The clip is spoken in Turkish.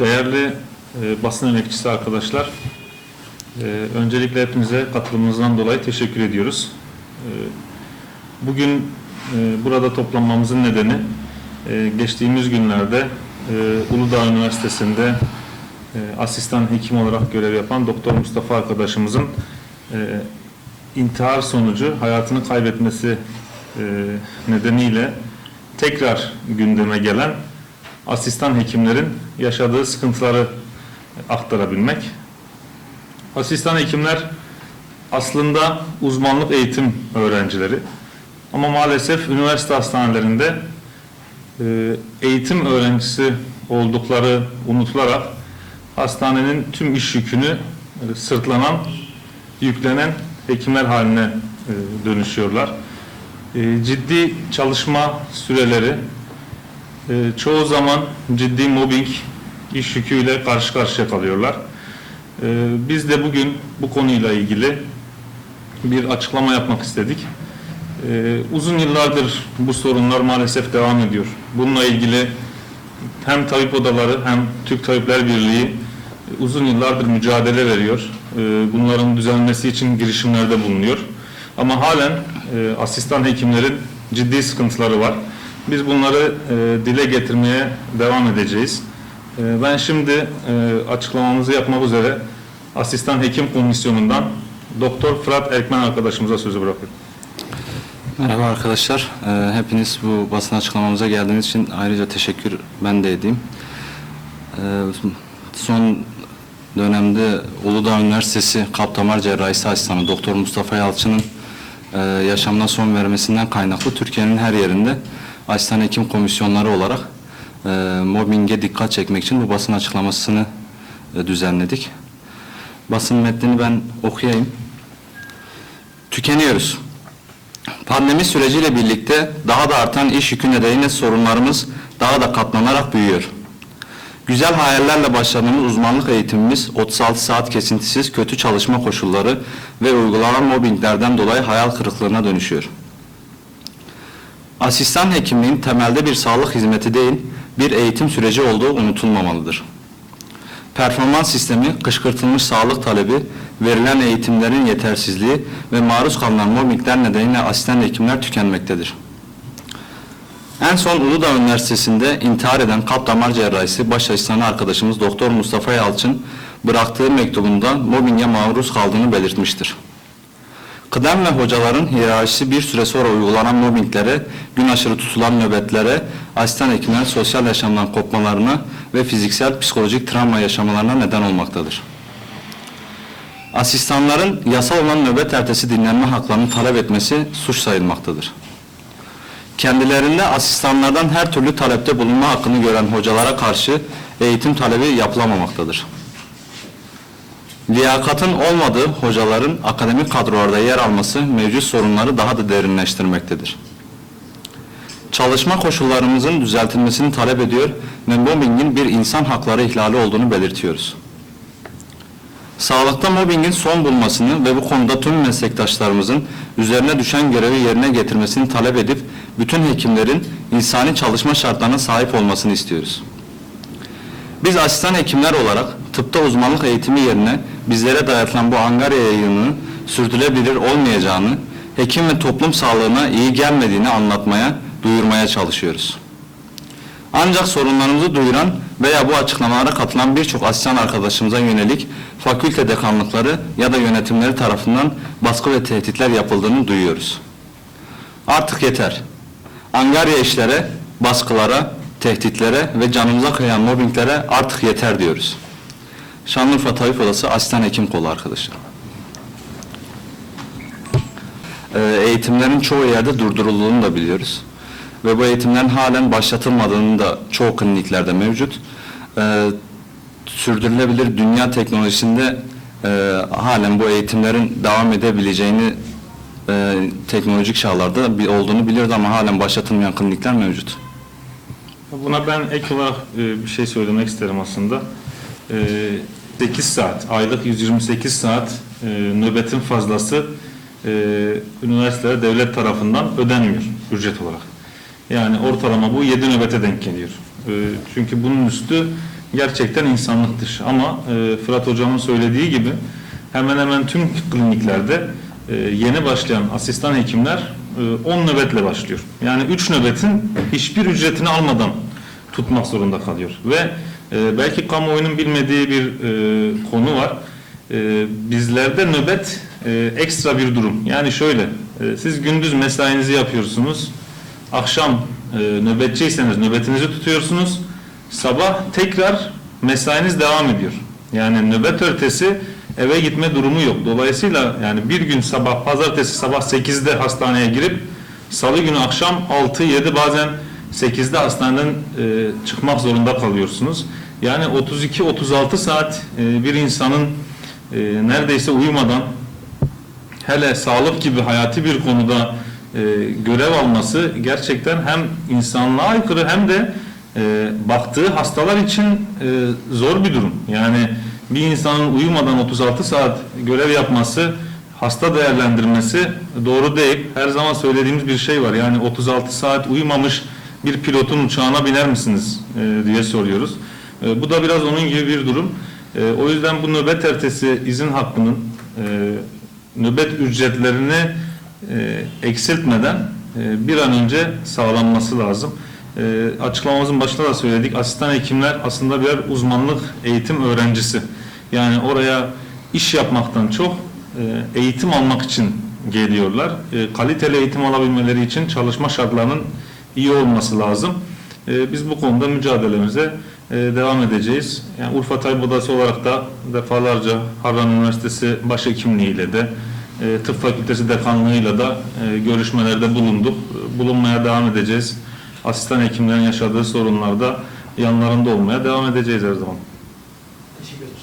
Değerli e, basın emekçisi arkadaşlar, e, öncelikle hepinize katılımınızdan dolayı teşekkür ediyoruz. E, bugün e, burada toplanmamızın nedeni e, geçtiğimiz günlerde e, Uludağ Üniversitesi'nde e, asistan hekim olarak görev yapan Doktor Mustafa arkadaşımızın e, intihar sonucu hayatını kaybetmesi e, nedeniyle tekrar gündeme gelen asistan hekimlerin yaşadığı sıkıntıları aktarabilmek. Asistan hekimler aslında uzmanlık eğitim öğrencileri ama maalesef üniversite hastanelerinde e, eğitim öğrencisi oldukları unutularak hastanenin tüm iş yükünü e, sırtlanan, yüklenen hekimler haline e, dönüşüyorlar. Ciddi çalışma süreleri, e, çoğu zaman ciddi mobbing iş yüküyle karşı karşıya kalıyorlar. E, Biz de bugün bu konuyla ilgili bir açıklama yapmak istedik. E, Uzun yıllardır bu sorunlar maalesef devam ediyor. Bununla ilgili hem tabip odaları hem Türk Tabipler Birliği uzun yıllardır mücadele veriyor. Bunların düzelmesi için girişimlerde bulunuyor. Ama halen e, asistan hekimlerin ciddi sıkıntıları var. Biz bunları e, dile getirmeye devam edeceğiz. E, Ben şimdi e, açıklamamızı yapmak üzere Asistan Hekim Komisyonu'ndan Doktor Fırat Erkmen arkadaşımıza sözü bırakıyorum. Merhaba arkadaşlar. Ee, hepiniz bu basın açıklamamıza geldiğiniz için ayrıca teşekkür ben de edeyim. Ee, son dönemde Uludağ Üniversitesi Kalp Damar Cerrahisi Asistanı Doktor Mustafa Yalçın'ın e, yaşamına son vermesinden kaynaklı Türkiye'nin her yerinde asistan hekim komisyonları olarak e, mobbinge dikkat çekmek için bu basın açıklamasını e, düzenledik. Basın metnini ben okuyayım. Tükeniyoruz. Pandemi süreciyle birlikte daha da artan iş yükü nedeniyle sorunlarımız daha da katlanarak büyüyor. Güzel hayallerle başladığımız uzmanlık eğitimimiz 36 saat kesintisiz kötü çalışma koşulları ve uygulanan mobbinglerden dolayı hayal kırıklığına dönüşüyor. Asistan hekimliğin temelde bir sağlık hizmeti değil, bir eğitim süreci olduğu unutulmamalıdır. Performans sistemi, kışkırtılmış sağlık talebi, verilen eğitimlerin yetersizliği ve maruz kalınan mobbingler nedeniyle asistan hekimler tükenmektedir. En son Uludağ Üniversitesi'nde intihar eden kalp damar cerrahisi baş asistanı arkadaşımız Doktor Mustafa Yalçın bıraktığı mektubunda mobbinge maruz kaldığını belirtmiştir. Kıdem ve hocaların hiyerarşisi bir süre sonra uygulanan mobbinglere, gün aşırı tutulan nöbetlere, asistan hekimlerin sosyal yaşamdan kopmalarına ve fiziksel psikolojik travma yaşamalarına neden olmaktadır. Asistanların yasal olan nöbet ertesi dinlenme haklarını talep etmesi suç sayılmaktadır. Kendilerinde asistanlardan her türlü talepte bulunma hakkını gören hocalara karşı eğitim talebi yapılamamaktadır. Liyakatın olmadığı hocaların akademik kadrolarda yer alması mevcut sorunları daha da derinleştirmektedir. Çalışma koşullarımızın düzeltilmesini talep ediyor ve mobbingin bir insan hakları ihlali olduğunu belirtiyoruz. Sağlıkta mobbingin son bulmasını ve bu konuda tüm meslektaşlarımızın üzerine düşen görevi yerine getirmesini talep edip bütün hekimlerin insani çalışma şartlarına sahip olmasını istiyoruz. Biz asistan hekimler olarak tıpta uzmanlık eğitimi yerine bizlere dayatılan bu angarya yayınının sürdürülebilir olmayacağını, hekim ve toplum sağlığına iyi gelmediğini anlatmaya, duyurmaya çalışıyoruz. Ancak sorunlarımızı duyuran veya bu açıklamalara katılan birçok asistan arkadaşımıza yönelik fakülte dekanlıkları ya da yönetimleri tarafından baskı ve tehditler yapıldığını duyuyoruz. Artık yeter. Angarya işlere, baskılara, tehditlere ve canımıza kıyan mobbinglere artık yeter diyoruz. Şanlıurfa Tabip Odası Asistan Hekim Kolu arkadaşlar. Ee, eğitimlerin çoğu yerde durdurulduğunu da biliyoruz. Ve bu eğitimlerin halen başlatılmadığını da çoğu kliniklerde mevcut. Ee, sürdürülebilir dünya teknolojisinde e, halen bu eğitimlerin devam edebileceğini e, teknolojik çağlarda bir olduğunu biliyoruz ama halen başlatılmayan klinikler mevcut. Buna ben ek olarak e, bir şey söylemek isterim aslında. E, 8 saat, aylık 128 saat e, nöbetin fazlası e, üniversitelere devlet tarafından ödenmiyor ücret olarak. Yani ortalama bu 7 nöbete denk geliyor. E, çünkü bunun üstü gerçekten insanlık dışı. Ama e, Fırat Hocam'ın söylediği gibi hemen hemen tüm kliniklerde e, yeni başlayan asistan hekimler 10 nöbetle başlıyor. Yani 3 nöbetin hiçbir ücretini almadan tutmak zorunda kalıyor. Ve e, belki kamuoyunun bilmediği bir e, konu var. E, bizlerde nöbet e, ekstra bir durum. Yani şöyle, e, siz gündüz mesainizi yapıyorsunuz, akşam e, nöbetçiyseniz nöbetinizi tutuyorsunuz, sabah tekrar mesainiz devam ediyor. Yani nöbet ötesi eve gitme durumu yok. Dolayısıyla yani bir gün sabah, pazartesi sabah 8'de hastaneye girip salı günü akşam 6-7 bazen 8'de hastaneden e, çıkmak zorunda kalıyorsunuz. Yani 32-36 saat e, bir insanın e, neredeyse uyumadan hele sağlık gibi hayati bir konuda e, görev alması gerçekten hem insanlığa aykırı hem de e, baktığı hastalar için e, zor bir durum. Yani bir insanın uyumadan 36 saat görev yapması, hasta değerlendirmesi doğru değil. Her zaman söylediğimiz bir şey var. Yani 36 saat uyumamış bir pilotun uçağına biner misiniz e, diye soruyoruz. E, bu da biraz onun gibi bir durum. E, o yüzden bu nöbet ertesi izin hakkının e, nöbet ücretlerini e, eksiltmeden e, bir an önce sağlanması lazım. E, açıklamamızın başında da söyledik. Asistan hekimler aslında birer uzmanlık eğitim öğrencisi. Yani oraya iş yapmaktan çok e, eğitim almak için geliyorlar. E, kaliteli eğitim alabilmeleri için çalışma şartlarının iyi olması lazım. E, biz bu konuda mücadelemize e, devam edeceğiz. Yani Urfa Tabip Odası olarak da defalarca Harran Üniversitesi Başhekimliğiyle de e, Tıp Fakültesi Dekanlığı'yla da e, görüşmelerde bulunduk. Bulunmaya devam edeceğiz. Asistan hekimlerin yaşadığı sorunlarda yanlarında olmaya devam edeceğiz her zaman. Teşekkür ederiz.